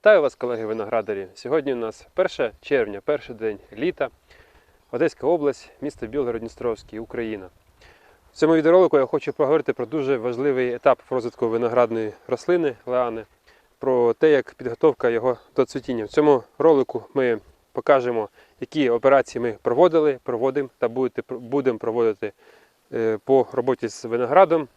Вітаю вас, колеги виноградарі. Сьогодні у нас 1 червня, перший день літа, Одеська область, місто Білгород-Дністровський, Україна. В цьому відеоролику я хочу поговорити про дуже важливий етап розвитку виноградної рослини леани, про те, як підготовка його до цвітіння. В цьому ролику ми покажемо, які операції ми проводили, проводимо та будемо проводити е, по роботі з виноградом,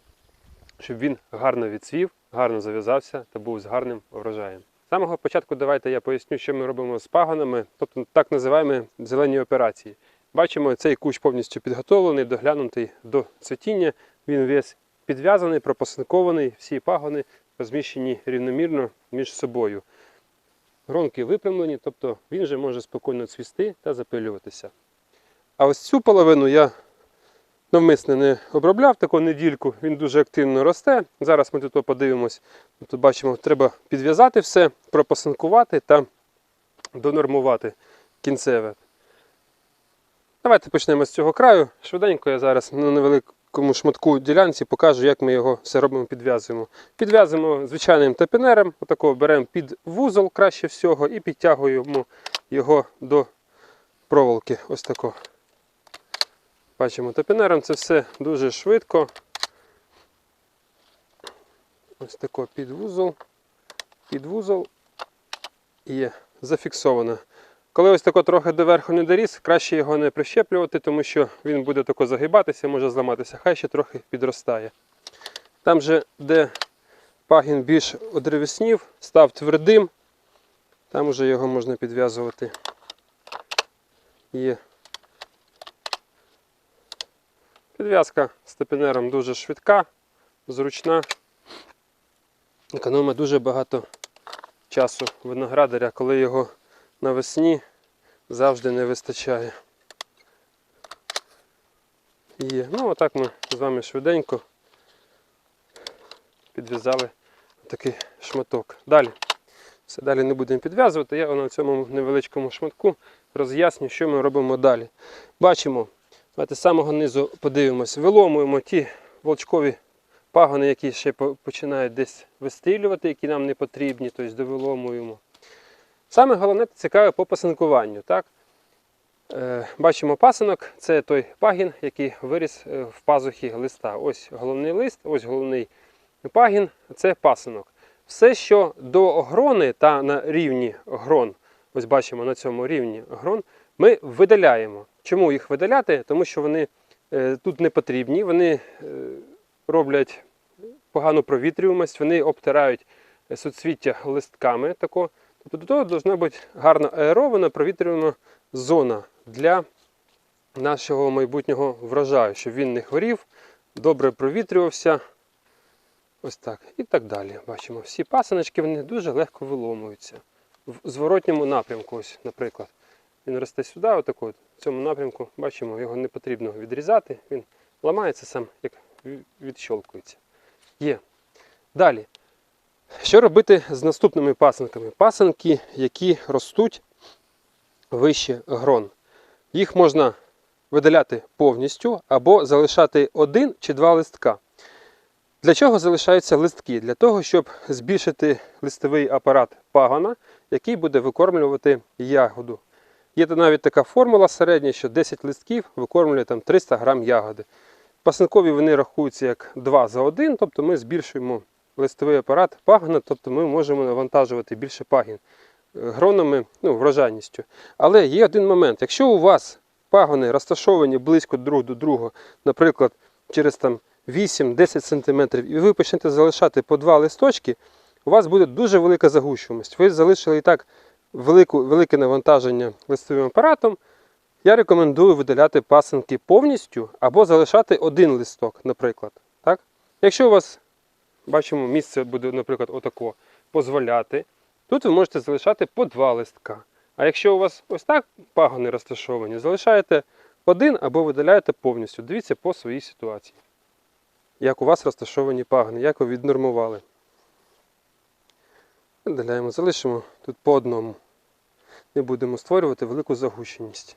щоб він гарно відцвів, гарно зав'язався та був з гарним врожаєм. Самого початку давайте я поясню, що ми робимо з пагонами, тобто так називаємо зелені операції. Бачимо, цей кущ повністю підготовлений, доглянутий до цвітіння. Він весь підв'язаний, пропасинкований, всі пагони розміщені рівномірно між собою. Гронки випрямлені, тобто він вже може спокійно цвісти та запилюватися. А ось цю половину я навмисне не обробляв таку недільку, він дуже активно росте. Зараз ми тут подивимось. Тут бачимо, треба підв'язати все, пропасинкувати та донормувати кінцеве. Давайте почнемо з цього краю. Швиденько я зараз на невеликому шматку ділянці покажу, як ми його все робимо, підв'язуємо. Підв'язуємо звичайним тапінером, отакого беремо під вузол краще всього і підтягуємо його до проволоки. Ось тако. Бачимо, топінером це все дуже швидко. Ось тако під вузол, під вузол і зафіксовано. Коли ось тако трохи доверху не доріс, краще його не прищеплювати, тому що він буде тако загибатися, може зламатися, хай ще трохи підростає. Там же, де пагін більш одревеснів, став твердим, там вже його можна підв'язувати. Є Підв'язка з топінером дуже швидка, зручна. Економить дуже багато часу виноградаря, коли його навесні завжди не вистачає. Є. Ну, отак ми з вами швиденько підв'язали такий шматок. Далі. Все далі не будемо підв'язувати. Я на цьому невеличкому шматку роз'ясню, що ми робимо далі. Бачимо, Давайте з самого низу подивимось. Виломуємо ті волчкові пагони, які ще починають десь вистрілювати, які нам не потрібні, тобто довиломуємо. Саме головне цікаве по пасинкуванню. Так? Е, бачимо пасинок, це той пагін, який виріс е, в пазухі листа. Ось головний лист, ось головний пагін, це пасинок. Все, що до грони та на рівні грон, ось бачимо на цьому рівні грон, ми видаляємо. Чому їх видаляти? Тому що вони е, тут не потрібні, вони е, роблять погану провітрюваність, вони обтирають суцвіття листками. Тако. Тобто до того повинна бути гарно аерована, провітрювана зона для нашого майбутнього врожаю, щоб він не хворів, добре провітрювався. Ось так. І так далі. Бачимо, всі пасиночки вони дуже легко виломуються. В зворотньому напрямку, ось, наприклад. Він росте сюди, отако, от, в цьому напрямку, бачимо, його не потрібно відрізати, він ламається сам, як ві- відщолкується. Є. Далі. Що робити з наступними пасинками? Пасинки, які ростуть вище грон. Їх можна видаляти повністю або залишати один чи два листка. Для чого залишаються листки? Для того, щоб збільшити листовий апарат пагона, який буде викормлювати ягоду. Є навіть така формула середня, що 10 листків викормлює там 300 грам ягоди. Пасинкові вони рахуються як 2 за 1, тобто ми збільшуємо листовий апарат пагона, тобто ми можемо навантажувати більше пагін е, гронами, ну, врожайністю. Але є один момент. Якщо у вас пагони розташовані близько друг до друга, наприклад, через там 8-10 см, і ви почнете залишати по два листочки, у вас буде дуже велика загущуваність. Ви залишили і так велику, велике навантаження листовим апаратом, я рекомендую видаляти пасинки повністю або залишати один листок, наприклад. Так? Якщо у вас, бачимо, місце буде, наприклад, отако, дозволяти, тут ви можете залишати по два листка. А якщо у вас ось так пагони розташовані, залишаєте один або видаляєте повністю. Дивіться по своїй ситуації. Як у вас розташовані пагони, як ви віднормували. Видаляємо, залишимо тут по одному. Не будемо створювати велику загущеність.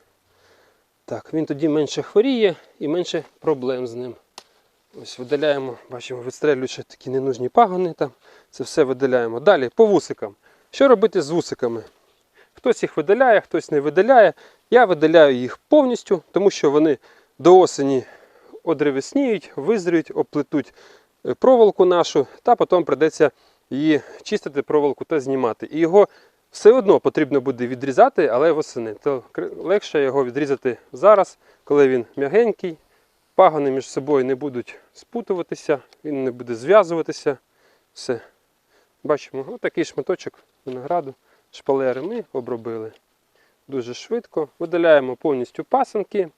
Так, він тоді менше хворіє і менше проблем з ним. Ось видаляємо, бачимо, відстрелюючи такі ненужні пагони там. Це все видаляємо. Далі по вусикам. Що робити з вусиками? Хтось їх видаляє, хтось не видаляє. Я видаляю їх повністю, тому що вони до осені одревесніють, визріють, оплетуть е, проволоку нашу, та потім придеться її чистити проволоку та знімати. І його все одно потрібно буде відрізати, але восени. То легше його відрізати зараз, коли він м'ягенький, пагони між собою не будуть спутуватися, він не буде зв'язуватися. Все. Бачимо, отакий шматочок винограду, шпалери ми обробили дуже швидко. Видаляємо повністю пасинки,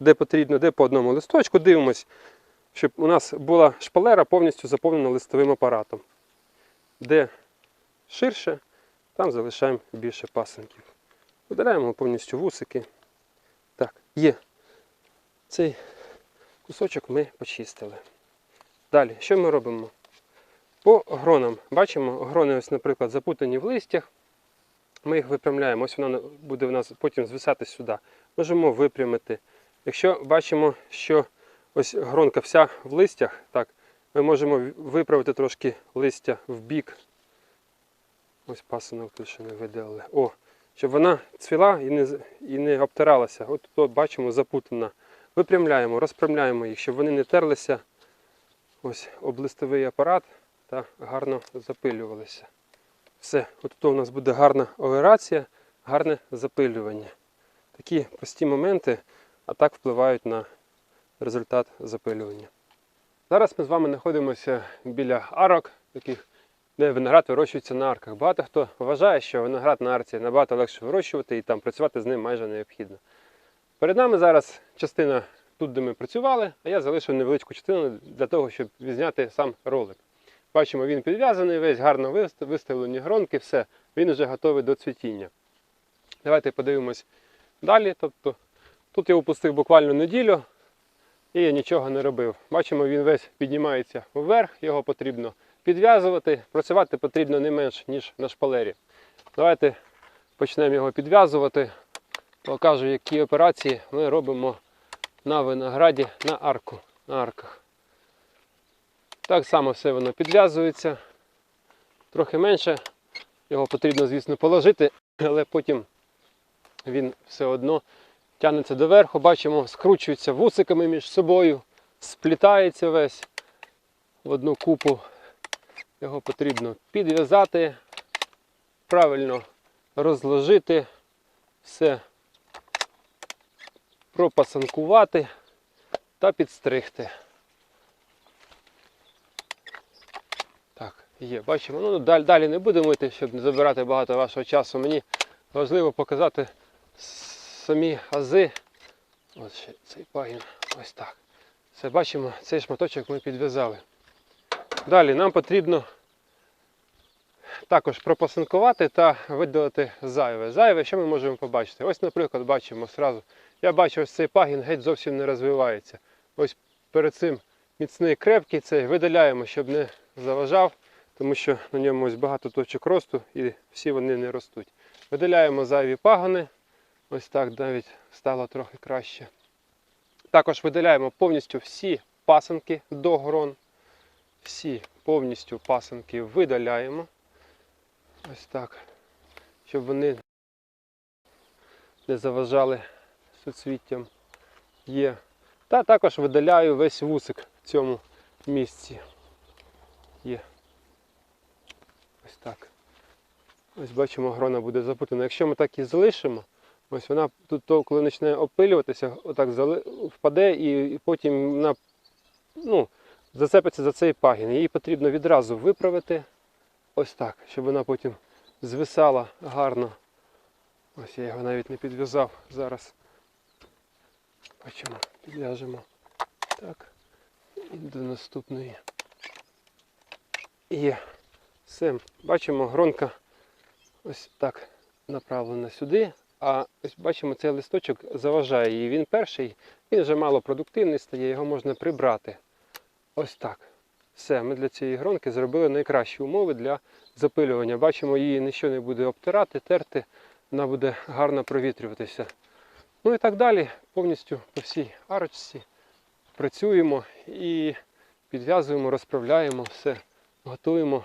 де потрібно, де по одному листочку. Дивимось, щоб у нас була шпалера повністю заповнена листовим апаратом. Де ширше, там залишаємо більше пасинків. Видаляємо повністю вусики. Так, є. Цей кусочок ми почистили. Далі, що ми робимо? По гронам. Бачимо, грони, ось, наприклад, запутані в листях. Ми їх випрямляємо. Ось вона буде в нас потім звисати сюди. Можемо випрямити. Якщо бачимо, що ось гронка вся в листях, так, ми можемо виправити трошки листя в бік. Ось пасинок тут ще не видали. О, щоб вона цвіла і не, і не обтиралася. От тут бачимо запутана. Випрямляємо, розпрямляємо їх, щоб вони не терлися. Ось облистовий апарат та гарно запилювалися. Все, от тут у нас буде гарна оерація, гарне запилювання. Такі прості моменти, а так впливають на результат запилювання. Зараз ми з вами знаходимося біля арок, таких, де виноград вирощується на арках. Багато хто вважає, що виноград на арці набагато легше вирощувати і там працювати з ним майже необхідно. Перед нами зараз частина тут, де ми працювали, а я залишив невеличку частину для того, щоб відзняти сам ролик. Бачимо, він підв'язаний, весь гарно виставлені гронки, все, він вже готовий до цвітіння. Давайте подивимось далі. Тобто, тут я опустив буквально неділю і я нічого не робив. Бачимо, він весь піднімається вверх, його потрібно підв'язувати. Працювати потрібно не менш, ніж на шпалері. Давайте почнемо його підв'язувати. Покажу, які операції ми робимо на винограді на арку. На арках. Так само все воно підв'язується. Трохи менше. Його потрібно, звісно, положити, але потім він все одно тягнеться доверху. Бачимо, скручується вусиками між собою, сплітається весь в одну купу. Його потрібно підв'язати, правильно розложити, все пропасанкувати та підстригти. Так, є, бачимо. Ну, далі, далі не будемо йти, щоб не забирати багато вашого часу. Мені важливо показати самі ази. Ось цей пагін. Ось так. Все бачимо, цей шматочок ми підв'язали. Далі нам потрібно також пропасинкувати та видалити зайве. Зайве, що ми можемо побачити? Ось, наприклад, бачимо сразу. Я бачу, ось цей пагін геть зовсім не розвивається. Ось перед цим міцний крепкий цей видаляємо, щоб не заважав, тому що на ньому ось багато точок росту і всі вони не ростуть. Видаляємо зайві пагони. Ось так навіть стало трохи краще. Також видаляємо повністю всі пасинки до грон. Всі повністю пасинки видаляємо. Ось так. Щоб вони не заважали суцвіттям. Є. Та також видаляю весь вусик в цьому місці. Є. Ось так. Ось бачимо, грона буде запутана. Якщо ми так і залишимо, ось вона тут, то, коли почне опилюватися, отак впаде і, потім вона ну, зацепиться за цей пагін. Її потрібно відразу виправити. Ось так, щоб вона потім звисала гарно. Ось я його навіть не підв'язав зараз. Бачимо, підв'яжемо. Так. І до наступної. Є. Все. Бачимо, гронка ось так направлена сюди. А ось бачимо, цей листочок заважає її. Він перший, він вже мало продуктивний стає, його можна прибрати. Ось так. Все, ми для цієї гронки зробили найкращі умови для запилювання. Бачимо, її нічого не буде обтирати, терти, вона буде гарно провітрюватися. Ну і так далі, повністю по всій арочці працюємо і підв'язуємо, розправляємо все, готуємо,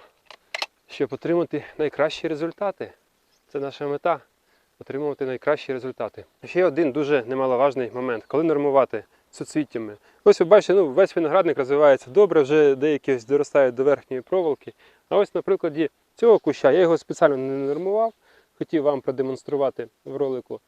щоб отримати найкращі результати. Це наша мета отримувати найкращі результати. Ще один дуже немаловажний момент, коли нормувати суцвіттями. Ось ви бачите, ну, весь виноградник розвивається добре, вже деякі ось доростають до верхньої проволоки. А ось на прикладі цього куща я його спеціально не нормував, хотів вам продемонструвати в ролику.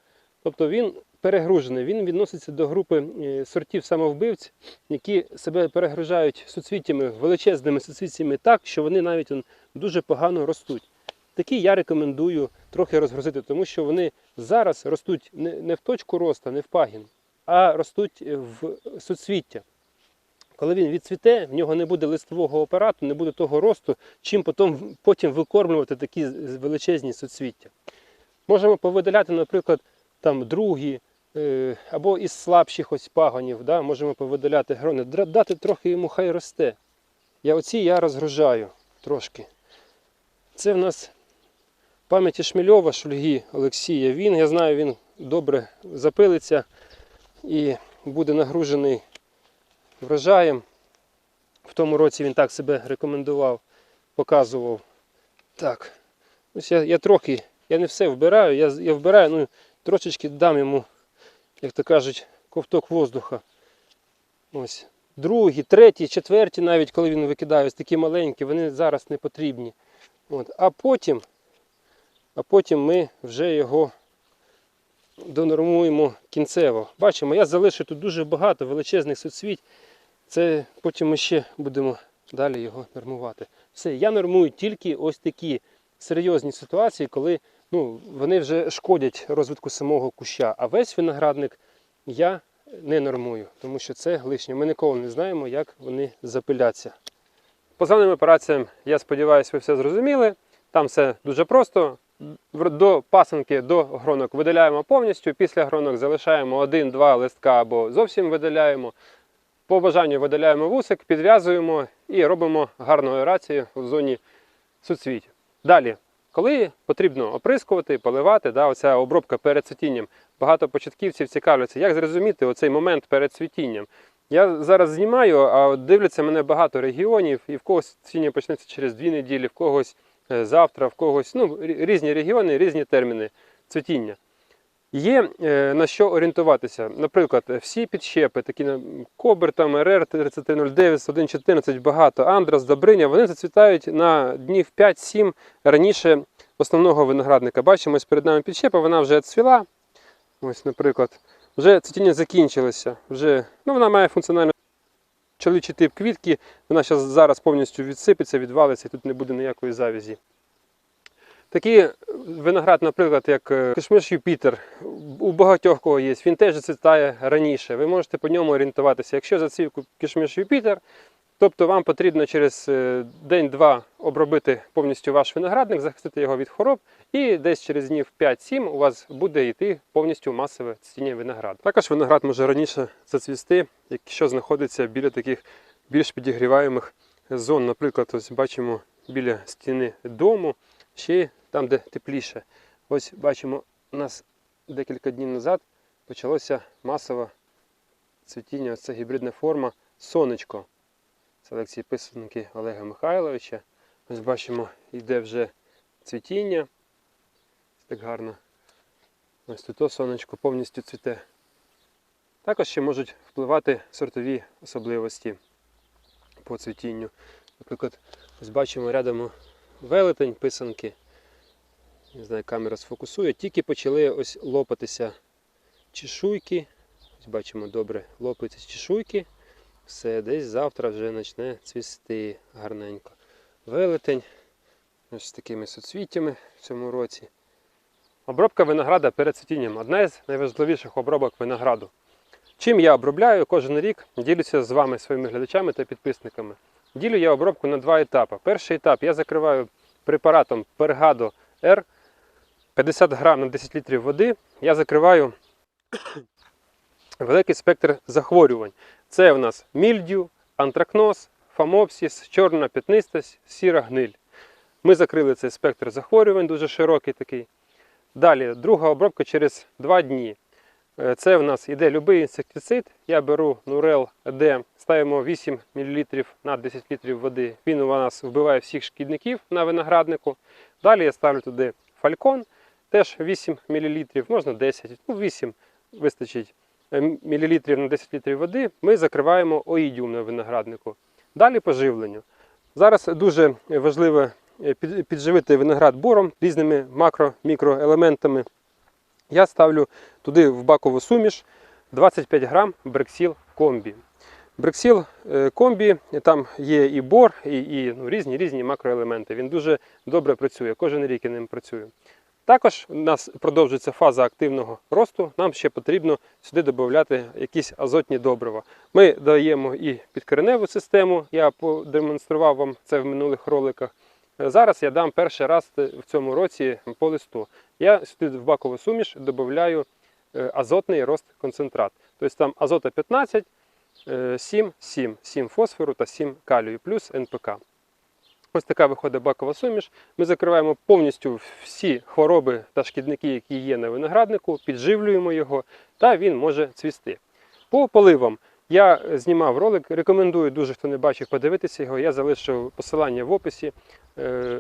Тобто він перегружений, він відноситься до групи е, сортів самовбивць, які себе перегружають суцвіттями, величезними суцвіттями так, що вони навіть дуже погано ростуть. Такі я рекомендую трохи розгрузити, тому що вони зараз ростуть не в точку росту, не в пагін, а ростуть в суцвіття. Коли він відцвіте, в нього не буде листового апарату, не буде того росту, чим потім, потім викормлювати такі величезні суцвіття. Можемо повидаляти, наприклад, там другі е, або із слабших ось пагонів, да, можемо повидаляти грони, дати трохи йому хай росте. Я оці я розгружаю трошки. Це в нас пам'яті Шмельова, Шульги Олексія. Він, я знаю, він добре запилиться і буде нагружений врожаєм. В тому році він так себе рекомендував, показував. Так, ось я, я трохи, я не все вбираю, я, я вбираю, ну трошечки дам йому, як то кажуть, ковток воздуха. Ось. Другі, треті, четверті, навіть коли він викидає, ось такі маленькі, вони зараз не потрібні. От. А потім, а потім ми вже його донормуємо кінцево. Бачимо, я залишу тут дуже багато величезних суцвіть. Це потім ми ще будемо далі його нормувати. Все, я нормую тільки ось такі серйозні ситуації, коли ну, вони вже шкодять розвитку самого куща. А весь виноградник я не нормую, тому що це лишнє. Ми ніколи не знаємо, як вони запиляться. По зеленим операціям, я сподіваюся, ви все зрозуміли. Там все дуже просто. До пасинки, до гронок видаляємо повністю. Після гронок залишаємо один-два листка або зовсім видаляємо. По бажанню видаляємо вусик, підв'язуємо і робимо гарну аерацію в зоні суцвіть. Далі, коли потрібно оприскувати, поливати, да, оця обробка перед цвітінням. Багато початківців цікавляться, як зрозуміти оцей момент перед цвітінням. Я зараз знімаю, а дивляться мене багато регіонів, і в когось цвітіння почнеться через дві неділі, в когось завтра, в когось ну, різні регіони, різні терміни цвітіння. Є е, на що орієнтуватися. Наприклад, всі підщепи, такі Кобер, там РР 3309, 114, багато, Андрас, Добриня, вони зацвітають на днів 5-7 раніше основного виноградника. Бачимо, ось перед нами підщепа, вона вже цвіла. Ось, наприклад, вже цвітіння закінчилося. Вже, ну, вона має функціонально чоловічий тип квітки, вона зараз повністю відсипеться, відвалиться і тут не буде ніякої завізі. Такий виноград, наприклад, як е, кишмиш Юпітер, у багатьох кого є, він теж зацвітає раніше. Ви можете по ньому орієнтуватися. Якщо зацвів кишмиш Юпітер, тобто вам потрібно через е, день-два обробити повністю ваш виноградник, захистити його від хвороб, і десь через днів 5-7 у вас буде йти повністю масове цвітіння винограду. Також виноград може раніше зацвісти, якщо знаходиться біля таких більш підігріваємих зон. Наприклад, ось бачимо біля стіни дому, ще там, де тепліше. Ось бачимо, у нас декілька днів назад почалося масове цвітіння. Це гібридна форма сонечко. Селекції писанки Олега Михайловича. Ось бачимо, йде вже цвітіння. Так гарно. Ось тут сонечко повністю цвіте. Також ще можуть впливати сортові особливості по цвітінню. Наприклад, ось бачимо рядом велетень писанки. Не знаю, камера сфокусує. Тільки почали ось лопатися чешуйки. Ось бачимо добре, лопаються чешуйки. Все, десь завтра вже почне цвісти гарненько. Велетень. З такими соцвіттями в цьому році. Обробка винограда перед цвітінням одна з найважливіших обробок винограду. Чим я обробляю кожен рік, ділюся з вами, своїми глядачами та підписниками. Ділю я обробку на два етапи. Перший етап я закриваю препаратом Пергадо R 50 грам на 10 літрів води. Я закриваю великий спектр захворювань. Це у нас мільдю, антракноз, фамопсіс, чорна п'ятнистость, сіра гниль. Ми закрили цей спектр захворювань, дуже широкий такий. Далі, друга обробка через 2 дні. Е, Це в нас іде будь-який інсектицид. Я беру Нурел Д, ставимо 8 мл на 10 літрів води. Він у нас вбиває всіх шкідників на винограднику. Далі я ставлю туди фалькон, теж 8 мл, можна 10, ну 8 вистачить мл на 10 літрів води. Ми закриваємо оїдіум на винограднику. Далі по живленню. Зараз дуже важливо е, підживити виноград бором різними макро-мікроелементами. Я ставлю туди в бакову суміш 25 грам брексіл комбі. Брексіл е, комбі, там є і бор, і, і ну, різні різні макроелементи. Він дуже добре працює, кожен рік я ним працюю. Також у нас продовжується фаза активного росту. Нам ще потрібно сюди додати якісь азотні добрива. Ми даємо і підкореневу систему. Я продемонстрував вам це в минулих роликах. Зараз я дам перший раз в цьому році по листу. Я сюди в бакову суміш додаю е, азотний рост концентрат. Тобто там азота 15, е, 7, 7, 7 фосфору та 7 калію плюс НПК. Ось така виходить бакова суміш. Ми закриваємо повністю всі хвороби та шкідники, які є на винограднику, підживлюємо його, та він може цвісти. По поливам я знімав ролик, рекомендую дуже, хто не бачив, подивитися його. Я залишив посилання в описі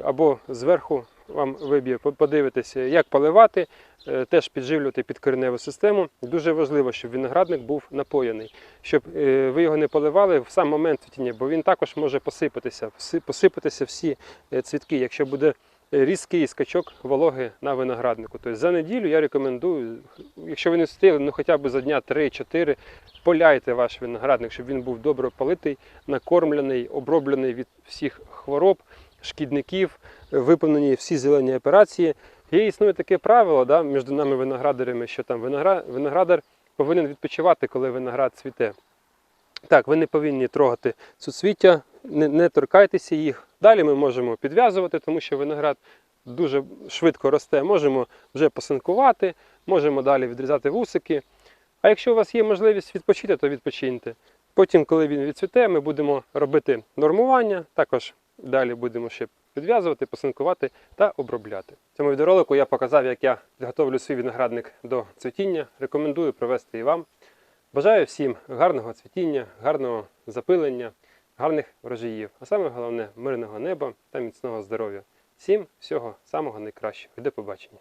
або зверху вам виб'є, подивитися, як поливати, е, теж підживлювати підкореневу систему. Дуже важливо, щоб виноградник був напоєний, щоб е, ви його не поливали в сам момент цвітіння, бо він також може посипатися, посипатися всі е, цвітки, якщо буде е, різкий скачок вологи на винограднику. Тобто за неділю я рекомендую, якщо ви не встигли, ну хоча б за дня 3-4, поляйте ваш виноградник, щоб він був добре политий, накормлений, оброблений від всіх хвороб, шкідників, виповнені всі зелені операції. Є існує таке правило да, між нами виноградарями, що там виногра- виноградар повинен відпочивати, коли виноград цвіте. Так, ви не повинні трогати суцвіття, не, не торкайтеся їх. Далі ми можемо підв'язувати, тому що виноград дуже швидко росте. Можемо вже посинкувати, можемо далі відрізати вусики. А якщо у вас є можливість відпочити, то відпочиньте. Потім, коли він відцвіте, ми будемо робити нормування, також далі будемо ще підв'язувати, посинкувати та обробляти. В цьому відеоролику я показав, як я підготовлю свій виноградник до цвітіння. Рекомендую провести і вам. Бажаю всім гарного цвітіння, гарного запилення, гарних врожаїв, а саме головне мирного неба та міцного здоров'я. Всім всього самого найкращого. І До побачення.